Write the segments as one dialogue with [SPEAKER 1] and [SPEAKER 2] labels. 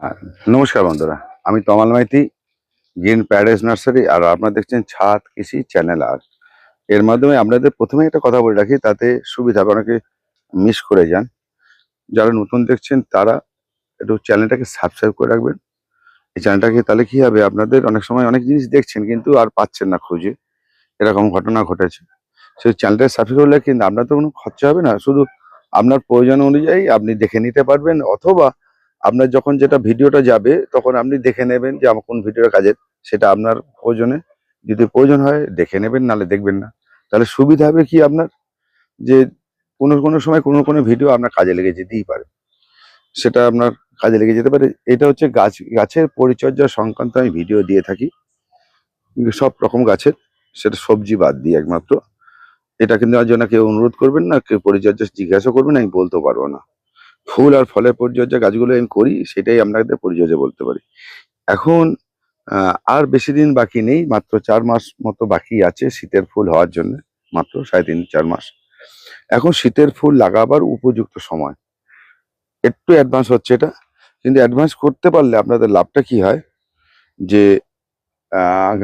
[SPEAKER 1] আর নমস্কার বন্ধুরা, আমি Tamal Maiti, green paradise nursery, আর আপনারা দেখছেন ছাদ কৃষি চ্যানেল আর। এর মাধ্যমে আপনাদের প্রথমে একটা কথা বলে রাখি, তাতে সুবিধা অনেকে মিস করে যান। যারা নতুন দেখছেন, তারা একটু চ্যানেলটাকে সাবস্ক্রাইব করে রাখবেন। এই চ্যানেলটাকে তাহলে কী হবে, আপনাদের অনেক সময় অনেক জিনিস দেখছেন, কিন্তু আর পাচ্ছেন না খুঁজে। এরকম ঘটনা ঘটেছে। সেই চ্যানেলটা সাবস্ক্রাইব করলে কিন্তু আপনার তো কোনো খরচা হবে না, শুধু আপনার প্রয়োজন অনুযায়ী আপনি দেখে নিতে পারবেন, অথবা আপনার যখন যেটা ভিডিওটা যাবে, তখন আপনি দেখে নেবেন যে আমার কোন ভিডিওটা কাজের, সেটা আপনার প্রয়োজনে। যদি প্রয়োজন হয়, দেখে নেবেন নালে দেখবেন না। তাহলে সুবিধা হবে কি আপনার? যে কোনো কোনো সময় কোনো কোনো ভিডিও আপনার কাজে লেগে যেতেই পারে। সেটা আপনার কাজে লেগে যেতে পারে। এটা হচ্ছে গাছ, গাছের পরিচর্যা সংক্রান্ত আমি ভিডিও দিয়ে থাকি। সব রকম গাছের, সেটা সবজি বাদ দিয়ে একমাত্র। এটা কিন্তু আর জন্য কেউ অনুরোধ করবেন না, কেউ পরিচর্যা জিজ্ঞাসা করবেন, আমি বলতেও পারব না। ফুল আর ফলের পরিচর্যা গাছগুলো আমি করি, সেটাই আপনাদের পরিচর্যা বলতে পারি। এখন আর বেশি দিন বাকি নেই, মাত্র চার মাস মতো বাকি আছে শীতের ফুল হওয়ার জন্য, মাত্র সাড়ে তিন, চার মাস। এখন শীতের ফুল লাগাবার উপযুক্ত সময়। একটু অ্যাডভান্স হচ্ছে এটা, কিন্তু অ্যাডভান্স করতে পারলে আপনাদের লাভটা কি হয়? যে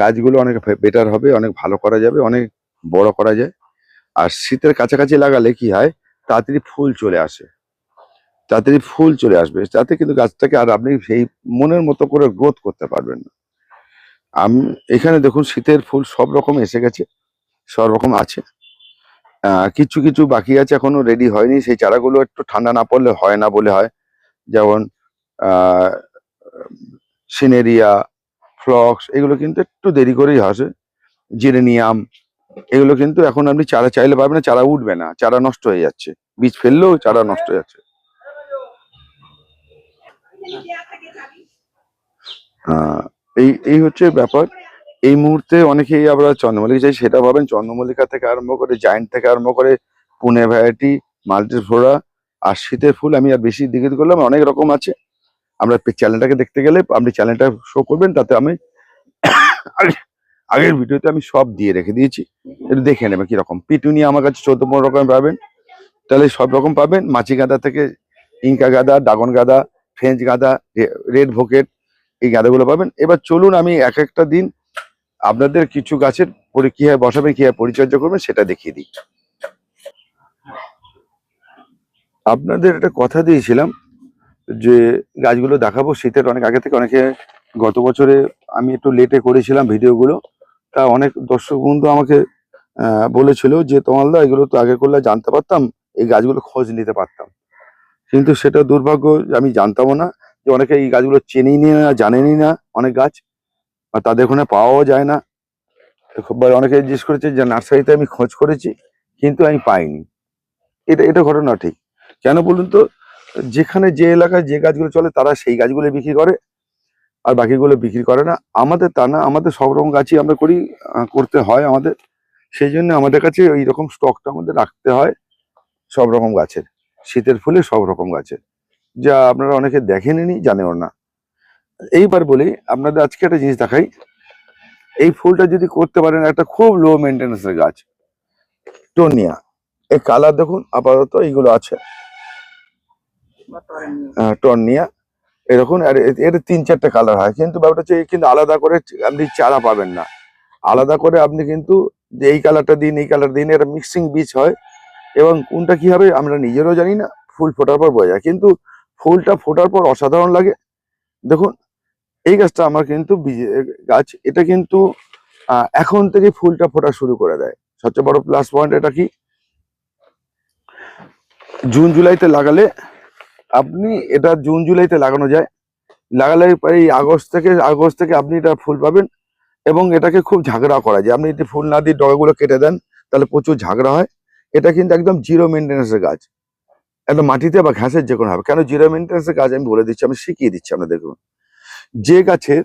[SPEAKER 1] গাছগুলো অনেক বেটার হবে, অনেক ভালো করা যাবে, অনেক বড় করা যায়। আর শীতের কাছাকাছি লাগালে কি হয়? তাড়াতাড়ি ফুল চলে আসে। তাড়াতাড়ি ফুল চলে আসবে, তাতে কিন্তু গাছটাকে আর আপনি সেই মনের মতো করে গ্রোথ করতে পারবেন না। আমি, এখানে দেখুন শীতের ফুল সব রকম এসে গেছে, সব রকম আছে। কিছু কিছু বাকি আছে এখনও রেডি হয়নি, সেই চারাগুলো একটু ঠান্ডা না পড়লে হয় না বলে হয়। যেমন সিনেরিয়া, ফ্লক্স, এগুলো কিন্তু একটু দেরি করেই আসে। জিরেনিয়াম, এগুলো কিন্তু এখন আপনি চারা চাইলে পারবেন না, চারা উঠবে না, চারা নষ্ট হয়ে যাচ্ছে। বীজ ফেললেও চারা নষ্ট হয়ে যাচ্ছে। এই এই হচ্ছে ব্যাপার। এই মুহূর্তে অনেকেই আবার চন্দ্রমল্লিকা চাই সেটা পাবেন চন্দ্রমল্লিকা থেকে আরম্ভ করে জায়েন্ট থেকে আরম্ভ করে পুনে ভ্যারাইটি মাল্টিফ্লোরা আর শীতের ফুল আমি আর বেশি দিকে করলাম অনেক রকম আছে। আমরা চ্যানেলটাকে দেখতে গেলে আপনি চ্যানেলটা শো করবেন, তাতে আমি আগের ভিডিওতে আমি সব দিয়ে রেখে দিয়েছি। একটু দেখে নেবেন কীরকম। পিটুনিয়া আমার কাছে চোদ্দ পনেরো রকম পাবেন। তাহলে সব রকম পাবেন। মাছি গাঁদা থেকে ইঙ্কা গাঁদা ড্রাগন গাঁদা ফ্রেঞ্চ গাঁদা রেড ভোকেট এই গাঁদাগুলো পাবেন। এবার চলুন আমি এক একটা দিন আপনাদের কিছু গাছের পরি- কীভাবে বসাবেন, কীভাবে পরিচর্যা করবেন সেটা দেখিয়ে দিই। আপনাদের একটা কথা দিয়েছিলাম যে গাছগুলো দেখাবো, শীতের অনেক আগে থেকে অনেকে গত বছরে আমি একটু লেটে করেছিলাম ভিডিওগুলো। তা অনেক দর্শক বন্ধু আমাকে বলেছিল যে তোমার দা এগুলো তো আগে করলে জানতে পারতাম, এই গাছগুলো খোঁজ নিতে পারতাম। কিন্তু সেটা দুর্ভাগ্য, আমি জানতামও না যে অনেকে এই গাছগুলো চেনেই না জানেনই না অনেক গাছ আর তাদের ওখানে পাওয়াও যায় না। অনেকে জিজ্ঞেস করেছে যে নার্সারিতে আমি খোঁজ করেছি, কিন্তু আমি পাইনি। এটা এটা ঘটনা ঠিক। কেন বলুন তো? যেখানে যে এলাকায় যে গাছগুলো চলে, তারা সেই গাছগুলো বিক্রি করে, আর বাকিগুলো বিক্রি করে না। আমাদের তা না, আমাদের সব রকম গাছই আমরা করি করতে হয় আমাদের। সেই জন্য আমাদের কাছে ওই রকম স্টকটা আমাদের রাখতে হয়, সব রকম গাছের। শীতের ফুলে সব রকম গাছের যা আপনারা অনেকে দেখেননি জানেও না। এইবার বলি আপনাদের আজকে একটা জিনিস দেখাই। এই ফুলটা যদি করতে পারেন একটা খুব লো মেনটেন্সের গাছ। টোনিয়া। এই কালার দেখুন আপাতত এইগুলো আছে। আহ, টর্নিয়া এরকম আর এ- এর তিন চারটে কালার হয়। কিন্তু ব্যাপারটা হচ্ছে কিন্তু আলাদা করে আপনি চারা পাবেন না। আলাদা করে আপনি কিন্তু এই কালারটা দিন এই কালার দিন এটা মিক্সিং বীজ হয়। এবং কোনটা কি হবে আমরা নিজেরও জানি না। ফুল ফোটার পর বোঝা যায়। কিন্তু ফুলটা ফোটার পর অসাধারণ লাগে। দেখুন, এই গাছটা আমার কিন্তু গাছ, এটা কিন্তু এখন থেকে ফুলটা ফোটা শুরু করে দেয়। সবচেয়ে বড় প্লাস পয়েন্ট এটা কি? জুন, জুলাইতে লাগালে আপনি, এটা জুন, জুলাইতে লাগানো যায়। লাগালে এই আগস্ট থেকে আগস্ট থেকে আপনি এটা ফুল পাবেন এবং এটাকে খুব ঝাগড়া করা যায়। আপনি যদি ফুল না দিয়ে ডগাগুলো কেটে দেন, তাহলে প্রচুর ঝাগড়া হয়। এটা কিন্তু একদম জিরো মেনটেন্সের গাছ একদম মাটিতে বা ঘাসের যে কোনো হবে। কেন জিরো মেনটেন্সের গাছ আমি বলে দিচ্ছি, আমি শিখিয়ে দিচ্ছি আপনাদের দেখুন। যে গাছের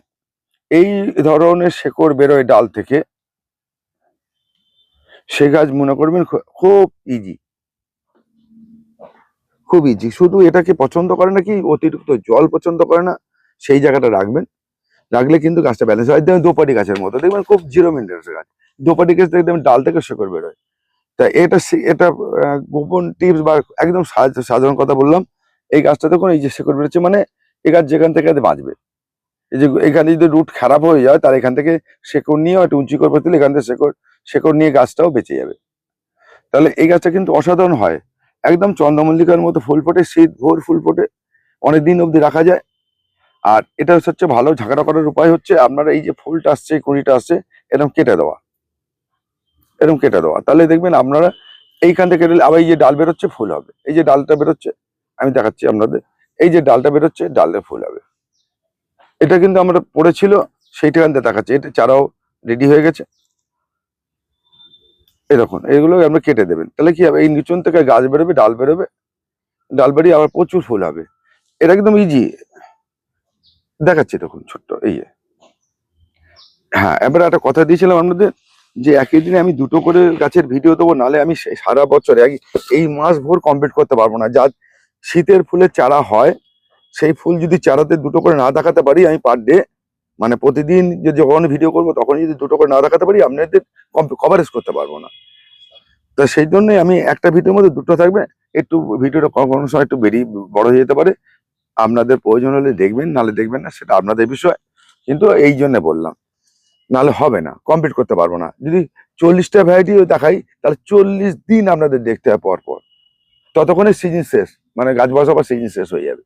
[SPEAKER 1] এই ধরনের শেকড় বেরোয় ডাল থেকে, সে গাছ মনে করবেন খুব ইজি খুব ইজি শুধু এটাকে পছন্দ করে না কি, অতিরিক্ত জল পছন্দ করে না, সেই জায়গাটা রাখবেন। রাখলে কিন্তু গাছটা ব্যালেন্স হয়। দেখবেন দোপাটি গাছের মতো। দেখবেন খুব জিরো মেনটেন্সের গাছ দোপাটি গাছ দেখবেন ডাল থেকে শেকড় বেরোয়। তা এটা এটা গোপন টিপস বা একদম সাধ- সাধারণ কথা বললাম। এই গাছটা দেখুন, এই যে শেকড় বেরোচ্ছে মানে এই গাছ যেখান থেকে বাঁচবে। এই যে এখানে যদি রুট খারাপ হয়ে যায় তার এখান থেকে শেকড় নিয়ে একটু উঁচু করবে তুলে এখান থেকে শেকড় শেকড় নিয়ে গাছটাও বেঁচে যাবে। তাহলে এই গাছটা কিন্তু অসাধারণ হয়। একদম চন্দ্রমল্লিকার মতো ফুল ফোটে, শীত, ভোর ফুল ফোটে, অনেক দিন অবধি রাখা যায়। আর এটা হচ্ছে ভালো ঝাঁকড়া করার উপায় হচ্ছে, আপনারা এই যে ফুলটা আসছে কুড়িটা আসছে, এরকম কেটে দেওয়া। এরকম কেটে দেওয়া। তাহলে দেখবেন আপনারা এইখান থেকে আবার এই যে ডাল বেরোচ্ছে, ফুল হবে। এই যে ডালটা বেরোচ্ছে, আমি দেখাচ্ছি আপনাদের। এই যে ডালটা বেরোচ্ছে, ডালে ফুল হবে। এটা কিন্তু আমরা পড়েছিল সেইটা এখান থেকে দেখাচ্ছে। এটা চারাও রেডি হয়ে গেছে। এরকম এইগুলো আমরা কেটে দেবেন। তাহলে কি হবে? এই নিচন থেকে গাছ বেরোবে, ডাল বেরোবে। ডাল বেরিয়ে আবার প্রচুর ফুল হবে। এটা একদম ইজি দেখাচ্ছি তখন ছোট্ট, এই হ্যাঁ এবার একটা কথা দিয়েছিলাম আপনাদের। যে একই দিনে আমি দুটো করে গাছের ভিডিও দেবো, নালে আমি সারা বছর এক এই মাস ভোর কমপ্লিট করতে পারব না। যা শীতের ফুলের চারা হয়, সেই ফুল যদি চারাতে দুটো করে না দেখাতে পারি আমি পার ডে মানে প্রতিদিন যে যখন ভিডিও করব তখন যদি দুটো করে না দেখাতে পারি, আপনাদের কভারেজ করতে পারব না। তো সেই জন্যই আমি একটা ভিডিওর মধ্যে দুটো থাকবে, একটু ভিডিওটা কোনো সময় একটু বেরিয়ে বড় হয়ে যেতে পারে। আপনাদের প্রয়োজন হলে দেখবেন, নালে দেখবেন না, সেটা আপনাদের বিষয়। কিন্তু এই জন্য বললাম। নালে হবে না কমপ্লিট করতে পারব না। যদি চল্লিশটা ভ্যারাইটিও দেখাই, তাহলে চল্লিশ দিন আপনাদের দেখতে হয় পর পর ততক্ষণে সিজন শেষ মানে গাছ বসাবার সিজন শেষ হয়ে যাবে।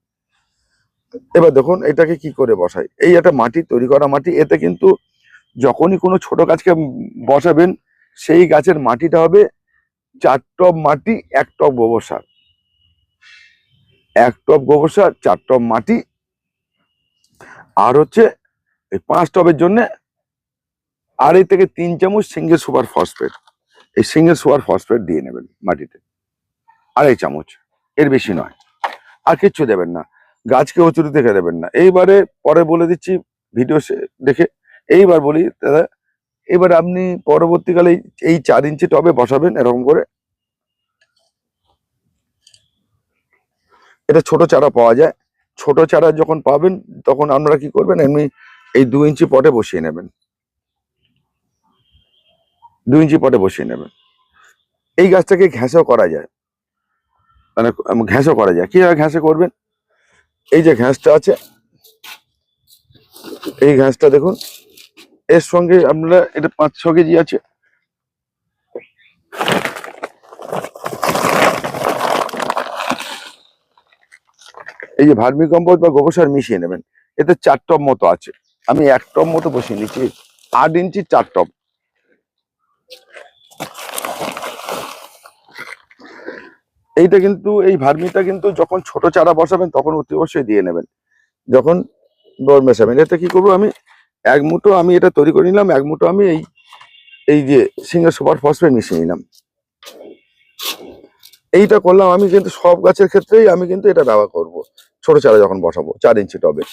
[SPEAKER 1] এবার দেখুন, এটাকে কি করে বসাই? এই একটা মাটি, তৈরি করা মাটি, এতে কিন্তু যখনই কোনো ছোট গাছকে বসাবেন, সেই গাছের মাটিটা হবে চার টব মাটি, এক টপ গোবর সার। এক টপ গোবর সার, চার টপ মাটি, আর হচ্ছে এই পাঁচ টবের জন্য আড়াই থেকে তিন চামচ সিঙ্গেল সুপার ফসফেট। এই সিঙ্গেল সুপার ফসফেট দিয়ে নেবেন মাটিতে। আড়াই চামচ, এর বেশি নয়। আর কিচ্ছু দেবেন না। গাছকে উঁচুতে দেখে দেবেন না। এইবারে পরে বলে দিচ্ছি ভিডিও দেখে। এইবার বলি, দাদা, এবার আপনি পরবর্তীকালে এই চার ইঞ্চি টবে বসাবেন এরকম করে। এটা ছোট চারা পাওয়া যায়। ছোট চারা যখন পাবেন, তখন আপনারা কি করবেন? এমনি এই দু ইঞ্চি পটে বসিয়ে নেবেন। দু ইঞ্চি পটে বসিয়ে নেবেন এই গাছটাকে ঘ্যাসও করা যায়। মানে উম, ঘ্যাসও করা যায়। কীভাবে ঘ্যাসে করবেন? এই যে ঘ্যাসটা আছে এই ঘ্যাসটা দেখুন এর সঙ্গে আপনারা এটা পাঁচ ছ কেজি আছে। এই যে ভার্মি বা গোবর সার মিশিয়ে নেবেন। এতে চার টব মতো আছে। আমি এক টপ মতো বসিয়ে নিচ্ছি। আট ইঞ্চি চার টব। এইটা কিন্তু, এই ভার্মিটা কিন্তু যখন ছোট চারা বসাবেন তখন অতি অবশ্যই দিয়ে নেবেন। যখন বড় মেশাবেন। এতে কি করব আমি? এক মুঠো আমি এটা তৈরি করে নিলাম, এক মুঠো আমি এই এই যে সিঙ্গেল সুপার ফসফেট মিশিয়ে নিলাম। এইটা করলাম আমি কিন্তু সব গাছের ক্ষেত্রেই আমি কিন্তু এটা ব্যবহার করব। ছোট চারা যখন বসাবো, চার ইঞ্চি টবে।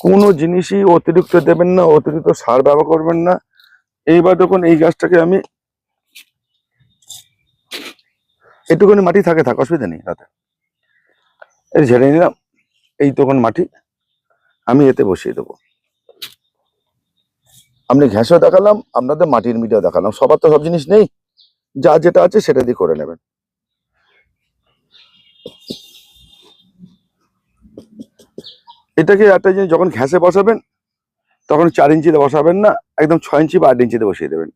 [SPEAKER 1] কোনো জিনিসই অতিরিক্ত দেবেন না, অতিরিক্ত সার ব্যবহার করবেন না। এইবার দেখুন এই গাছটাকে আমি একটুখানি মাটি থাকে, থাক, অসুবিধা নেই তাতে এই ঝেড়ে নিলাম, এই তখন মাটি আমি এতে বসিয়ে দেবো। আপনি ঘ্যাসও দেখালাম, আপনাদের মাটির মিডিয়া দেখালাম, সবার তো সব জিনিস নেই। যা যেটা আছে সেটা দিয়ে করে নেবেন। এটাকে একটা জিনিস যখন ঘ্যাসে বসাবেন, তখন চার ইঞ্চিতে বসাবেন না, একদম ছয় ইঞ্চি বা আট ইঞ্চিতে বসিয়ে দেবেন।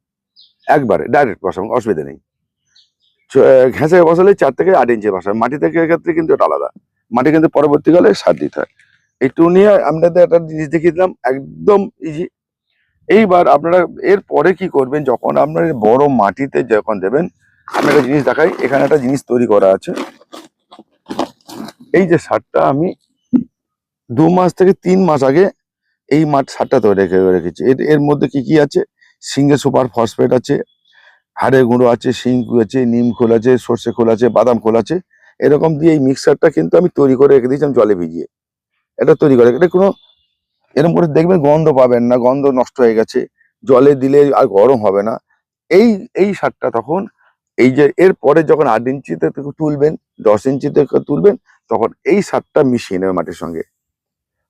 [SPEAKER 1] একবারে ডাইরেক্ট বসাবেন, অসুবিধা নেই। ঘ্যাসে বসালে চার থেকে আট ইঞ্চি বসাবেন। মাটি থেকে ক্ষেত্রে কিন্তু এটা আলাদা। মাটি কিন্তু পরবর্তীকালে সার দিতে হয়। একটু নিয়ে আপনাদের একটা জিনিস দেখিয়ে দিলাম, একদম ইজি এইবার আপনারা এর পরে কি করবেন, যখন আপনার বড় মাটিতে যখন দেবেন, আমি একটা জিনিস দেখাই, এখানে একটা জিনিস তৈরি করা আছে। এই যে সারটা আমি দু মাস থেকে তিন মাস আগে এই মাঠ সারটা তৈরি রেখে রেখেছি। এর এর মধ্যে কি কি আছে? সিঙ্গে সুপার ফসফেট আছে, হাড়ের গুঁড়ো আছে শিং আছে, নিম খোল আছে, সর্ষে খোল আছে, বাদাম খোল আছে। এরকম দিয়ে এই মিক্সারটা কিন্তু আমি তৈরি করে রেখে দিয়েছিলাম জলে ভিজিয়ে। এটা তৈরি করে, এটা কোনো এরকম করে দেখবেন গন্ধ পাবেন না, গন্ধ নষ্ট হয়ে গেছে, জলে দিলে আর গরম হবে না। এই এই সারটা তখন এই যে এর পরে যখন আট ইঞ্চিতে তুলবেন, দশ ইঞ্চিতে তুলবেন, তখন এই সারটা মিশিয়ে নেবে মাটির সঙ্গে।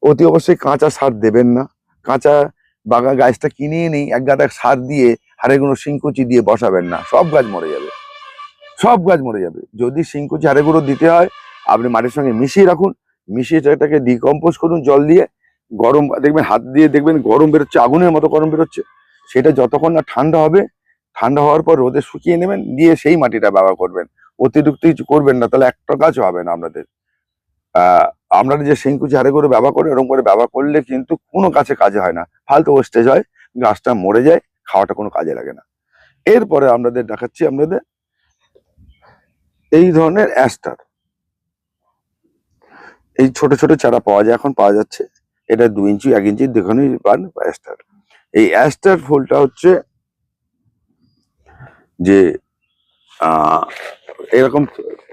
[SPEAKER 1] অতি অবশ্যই কাঁচা সার দেবেন না। কাঁচা বাগা গাছটা কিনে নেই, এক গাদা সার দিয়ে হাড়ে গুঁড়ো শিংকুচি দিয়ে বসাবেন না। সব গাছ মরে যাবে। সব গাছ মরে যাবে। যদি শিংকুচি হাড়ে গুঁড়ো দিতে হয়, আপনি মাটির সঙ্গে মিশিয়ে রাখুন। মিশিয়ে সেটাকে ডিকম্পোজ করুন জল দিয়ে। গরম, দেখবেন হাত দিয়ে দেখবেন গরম বেরোচ্ছে, আগুনের মতো গরম বেরোচ্ছে। সেটা যতক্ষণ না ঠান্ডা হবে, ঠান্ডা হওয়ার পর রোদে শুকিয়ে নেবেন, দিয়ে সেই মাটিটা ব্যবহার করবেন। অতিরিক্ত কিছু করবেন না, তাহলে একটা গাছও হবে না আপনাদের। আপনারা যে শিংকুচি হারে করে ব্যবহার করেন এরকম করে ব্যবহার করলে কিন্তু কোনো গাছে কাজে হয় না। ফালতু ওয়েস্টেজ হয়, গাছটা মরে যায়, খাওয়াটা কোনো কাজে লাগে না। এরপরে আপনাদের দেখাচ্ছি আপনাদের এই ধরনের অ্যাস্টার এই ছোট ছোট চারা পাওয়া যায়, এখন পাওয়া যাচ্ছে। এটা দু ইঞ্চি, এক ইঞ্চি যেখানেই পান অ্যাস্টার এই অ্যাস্টার ফুলটা হচ্ছে যে এরকম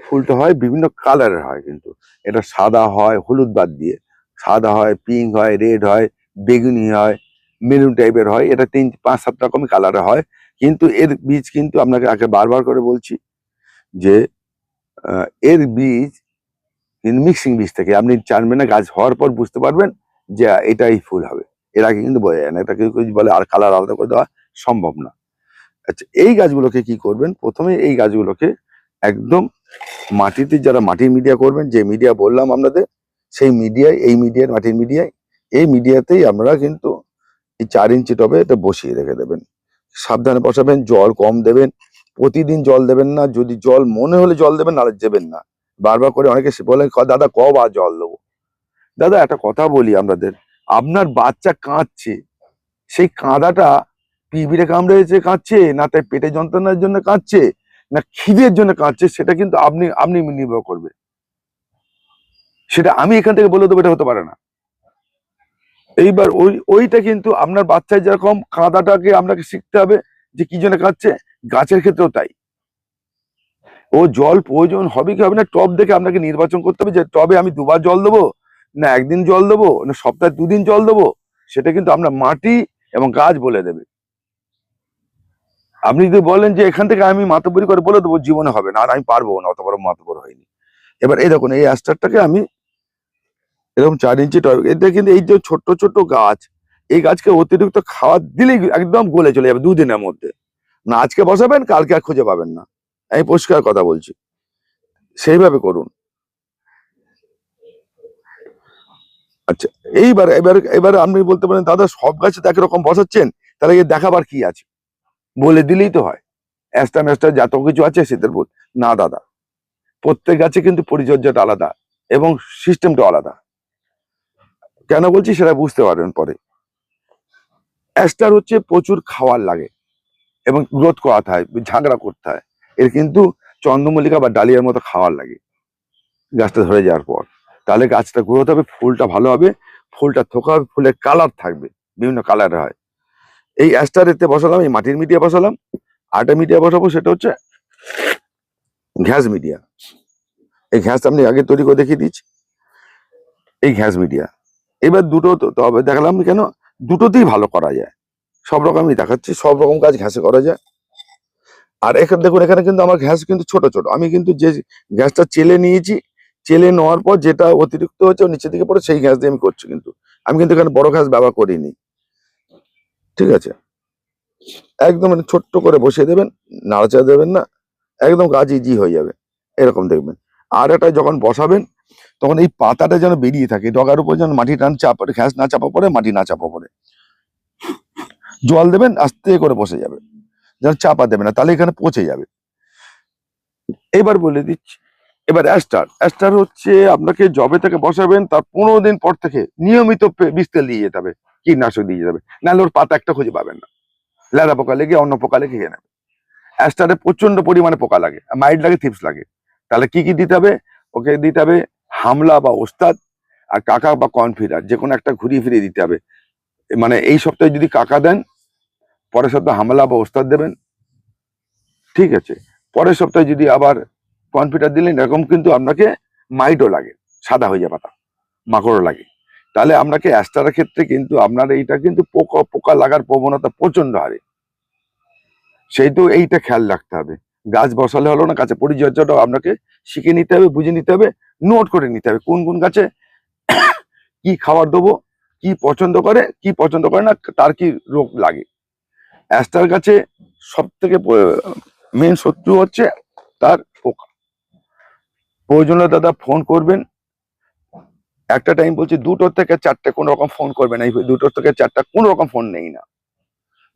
[SPEAKER 1] ফুলটা হয়, বিভিন্ন কালারের হয় কিন্তু। এটা সাদা হয়, হলুদ বাদ দিয়ে। সাদা হয় পিঙ্ক হয় রেড হয়, বেগুনি হয় মেরুন টাইপের হয়। এটা তিন, পাঁচ, সাত রকমের কালারের হয়। কিন্তু এর বীজ কিন্তু আপনাকে আগে বারবার করে বলছি যে এর বীজ কিন্তু মিক্সিং বীজ থেকে। আপনি জানবেন না, গাছ হওয়ার পর বুঝতে পারবেন যে এটাই ফুল হবে। এর আগে কিন্তু বোঝা যায় না। এটা কেউ কেউ বলে, আর কালার আলাদা করে দেওয়া সম্ভব না। আচ্ছা এই গাছগুলোকে কি করবেন? প্রথমে এই গাছগুলোকে একদম মাটিতে যারা মাটির মিডিয়া করবেন, যে মিডিয়া বললাম আপনাদের, সেই মিডিয়ায় এই মিডিয়ার মাটির মিডিয়ায় এই মিডিয়াতেই আপনারা কিন্তু এই চার ইঞ্চি টবে এটা বসিয়ে রেখে দেবেন। সাবধানে বসাবেন, জল কম দেবেন, প্রতিদিন জল দেবেন না, যদি জল মনে হলে জল দেবেন, নাহলে দেবেন না। বারবার করে অনেকে বলেন "ক- দাদা, কবার জল দেবো? দাদা, একটা কথা বলি আপনাদের, আপনার বাচ্চা কাঁদছে, সেই কাঁদাটা পিঁপড়ে কামড়েছে কাঁদছে, না তাই পেটে যন্ত্রণার জন্য কাঁদছে না খিদের জন্য কাঁদছে, সেটা কিন্তু আপনি আপনি নির্ভর করবে। সেটা আমি এখান থেকে বলে দেবো, এটা হতে পারে না। এইবার ওই, ওইটা কিন্তু আপনার বাচ্চায় যেরকম কাঁদাটাকে আপনাকে শিখতে হবে যে কি জন্য কাঁদছে, গাছের ক্ষেত্রেও তাই। ও জল প্রয়োজন হবে কি হবে না, টব দেখে আপনাকে নির্বাচন করতে হবে যে টবে আমি দুবার জল দেবো, না একদিন জল দেবো, না সপ্তাহে দুদিন জল দেবো, সেটা কিন্তু আপনার মাটি এবং গাছ বলে দেবে। আপনি যদি বলেন যে এখান থেকে আমি মাতবরি করে বলে দেবো, জীবনে হবে না। আর আমি পারব না, অত বড় মাতবর হয়নি। এবার এই দেখুন, এই অ্যাস্টারটাকে আমি এরকম চার ইঞ্চি এটা কিন্তু এই যে ছোট্ট ছোট্ট গাছ, এই গাছকে অতিরিক্ত খাওয়া দিলেই একদম গলে চলে যাবে দুদিনের মধ্যে। না আজকে বসাবেন, কালকে আর খুঁজে পাবেন না। আমি পরিষ্কার কথা বলছি। সেইভাবে করুন। আচ্ছা এইবার, এবার এবার আপনি বলতে পারেন, দাদা, সব গাছে তো একরকম বসাচ্ছেন, তাহলে দেখাবার কি আছে? বলে দিলেই তো হয়। অ্যাস্টা ম্যাস্টা যত কিছু আছে সেদের বল না, দাদা। প্রত্যেক গাছে কিন্তু পরিচর্যাটা আলাদা এবং সিস্টেমটা আলাদা। কেন বলছি সেটা বুঝতে পারবেন পরে। অ্যাস্টার হচ্ছে প্রচুর খাওয়ার লাগে এবং গ্রোথ করাতে হয় ঝাগড়া করতে হয়। এর কিন্তু চন্দ্রমল্লিকা বা ডালিয়ার মতো খাওয়ার লাগে গাছটা ধরে যাওয়ার পর। তাহলে গাছটা গ্রোথ হবে, ফুলটা ভালো হবে, ফুলটা থোকা হবে, ফুলের কালার থাকবে, বিভিন্ন কালারের হয়। এই অ্যাস্টার এতে বসালাম, এই মাটির মিডিয়া বসালাম। আটা মিডিয়া বসাবো, সেটা হচ্ছে ঘ্যাস মিডিয়া এই ঘ্যাস আপনি আগে তৈরি করে দেখিয়ে দিচ্ছি। এই ঘ্যাস মিডিয়া এবার দুটো তবে দেখালাম কেন? দুটোতেই ভালো করা যায়। সব রকমই দেখাচ্ছি, সব রকম কাজ ঘ্যাসে করা যায়। আর এখানে, দেখুন, এখানে কিন্তু আমার ঘ্যাস কিন্তু ছোট ছোট। আমি কিন্তু যে গ্যাসটা চেলে নিয়েছি, চেলে নেওয়ার পর যেটা অতিরিক্ত হচ্ছে ও নিচের দিকে পড়ে, সেই ঘ্যাস দিয়ে আমি করছি কিন্তু। আমি কিন্তু এখানে বড় গ্যাস ব্যবহার করিনি। ঠিক আছে? একদম মানে ছোট্ট করে বসিয়ে দেবেন, নাড়াচাড়া দেবেন না, একদম কাজ ইজি হয়ে যাবে, এরকম দেখবেন। আর একটা যখন বসাবেন, তখন এই পাতাটা যেন বেরিয়ে থাকে ডগার উপর যেন মাটি টান চাপ ঘ্যাস না চাপা পড়ে, মাটি না চাপা পড়ে। জল দেবেন, আস্তে করে বসে যাবে, যেন চাপা দেবে না, তাহলে এখানে পচে যাবে। এবার বলে দিচ্ছি, এবার অ্যাস্টার অ্যাস্টার হচ্ছে আপনাকে জবে থেকে বসাবেন, তার পনেরো দিন পর থেকে নিয়মিত তেল দিয়ে যেতে হবে। কীটনাশক দিয়ে যাবে। নাহলে ওর পাতা একটা খুঁজে পাবেন না। লেদা পোকা লেগে অন্য পোকা লেগে খেয়ে নেবে। অ্যাস্টারে প্রচণ্ড পরিমাণে পোকা লাগে মাইট লাগে, থিপস লাগে। তাহলে কি কি দিতে হবে? ওকে দিতে হবে হামলা বা ওস্তাদ, আর কাকা বা কনফিডার যে কোনো একটা ঘুরিয়ে ফিরিয়ে দিতে হবে। মানে এই সপ্তাহে যদি কাকা দেন, পরের সপ্তাহে হামলা বা ওস্তাদ দেবেন। ঠিক আছে। পরের সপ্তাহে যদি আবার কনফিডার দিলেন, এরকম কিন্তু আপনাকে মাইটও লাগে, সাদা হয়ে যায় পাতা, মাকড়ও লাগে। তাহলে আপনাকে অ্যাস্টারের ক্ষেত্রে কিন্তু আপনার এইটা কিন্তু পোকা পোকা লাগার প্রবণতা প্রচণ্ড হারে। সেই তো এইটা খেয়াল রাখতে হবে। গাছ বসালে হলো না, গাছের পরিচর্যাটাও আপনাকে শিখে নিতে হবে, বুঝে নিতে হবে নোট করে নিতে হবে কোন কোন গাছে কি খাবার দেবো, কি পছন্দ করে, কি পছন্দ করে না, তার কি রোগ লাগে। অ্যাস্টার গাছে সব থেকে মেন শত্রু হচ্ছে তার পোকা। প্রয়োজনে দাদা ফোন করবেন। একটা টাইম বলছি দুটো থেকে চারটে কোন রকম ফোন করবেন এই দুটো থেকে চারটা কোন রকম ফোন নেই না।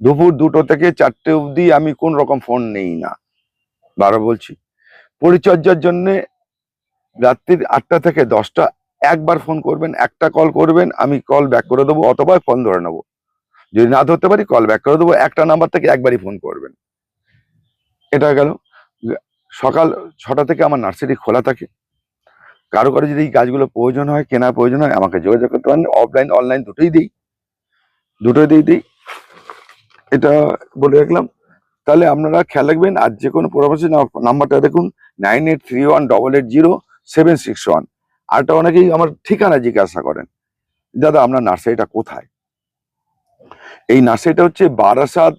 [SPEAKER 1] দুপুর দুটো থেকে চারটে অবধি আমি কোন রকম ফোন নেই না। বারো বলছি। পরিচর্যার জন্য রাত্রির আটটা থেকে দশটা একবার ফোন করবেন, একটা কল করবেন, আমি কল ব্যাক করে দেবো অথবা ফোন ধরে নেব। যদি না ধরতে পারি কল ব্যাক করে দেবো, একটা নাম্বার থেকে একবারই ফোন করবেন। এটা গেল। সকাল ছটা থেকে আমার নার্সারি খোলা থাকে। কারও কারও যদি এই গাছগুলো প্রয়োজন হয়, কেনার প্রয়োজন হয়, আমাকে যোগাযোগ করতে পারেন। অফলাইন অনলাইন দুটোই দিই। দুটোই দিই দিই। এটা বলে রাখলাম। তাহলে আপনারা খেয়াল রাখবেন, আর যে কোনো পরামর্শ নাম্বারটা দেখুন nine eight three one double eight zero seven six one আরটা অনেকেই আমার ঠিকানা জিজ্ঞাসা করেন, দাদা, আপনার নার্সারিটা কোথায়? এই নার্সারিটা হচ্ছে বারাসাত,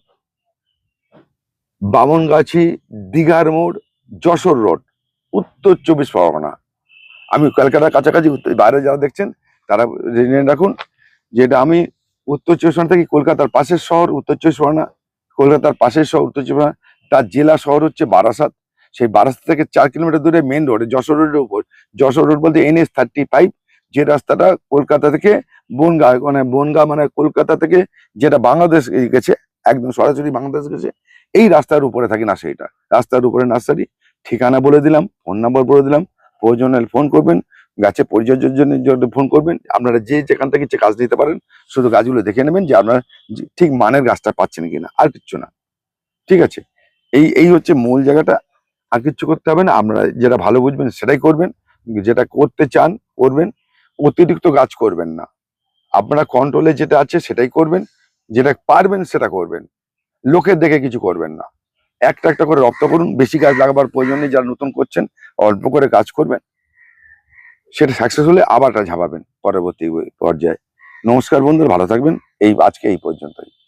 [SPEAKER 1] বামনগাছি, দীঘার মোড়, যশোর রোড, উত্তর চব্বিশ পরগনা। আমি কলকাতার কাছাকাছি বাইরে যারা দেখছেন, তারা জেনে রাখুন যেটা আমি উত্তর চব্বিশ পরগনা থেকে কলকাতার পাশের শহর, উত্তর চব্বিশ পরগনা, কলকাতার পাশের শহর, উত্তর চব্বিশ পরগনা, তার জেলা শহর হচ্ছে বারাসাত। সেই বারাসাত থেকে চার কিলোমিটার দূরে মেন রোড যশোর রোডের উপর। যশোর রোড বলতে এনএস থার্টি ফাইভ যে রাস্তাটা কলকাতা থেকে বনগা মানে বনগা মানে কলকাতা থেকে যেটা বাংলাদেশ গেছে, একদম সরাসরি বাংলাদেশ গেছে, এই রাস্তার উপরে থাকি নার্সারিটা। রাস্তার উপরে নার্সারি, ঠিকানা বলে দিলাম ফোন নাম্বার বলে দিলাম প্রয়োজন হলে ফোন করবেন, গাছে পরিচর্যার জন্য ফোন করবেন, আপনারা যে যেখান থেকে কাজ নিতে পারেন, শুধু গাছগুলো দেখে নেবেন যে আপনারা ঠিক মানের গাছটা পাচ্ছেন কিনা, আর কিচ্ছু না। ঠিক আছে? এই এই হচ্ছে মূল জায়গাটা। আর কিচ্ছু করতে হবে না, আপনারা যেটা ভালো বুঝবেন সেটাই করবেন, যেটা করতে চান করবেন, অতিরিক্ত গাছ করবেন না। আপনারা কন্ট্রোলে যেটা আছে সেটাই করবেন, যেটা পারবেন সেটা করবেন। লোকের দেখে কিছু করবেন না। একটা একটা করে রপ্ত করুন। বেশি গাছ লাগাবার প্রয়োজন নেই। যারা নতুন করছেন, অল্প করে কাজ করবেন। সেটা সাকসেস হলে আবারটা ঝাঁপাবেন পরবর্তী পর্যায়ে। নমস্কার বন্ধুরা, ভালো থাকবেন। এই আজকে এই পর্যন্তই।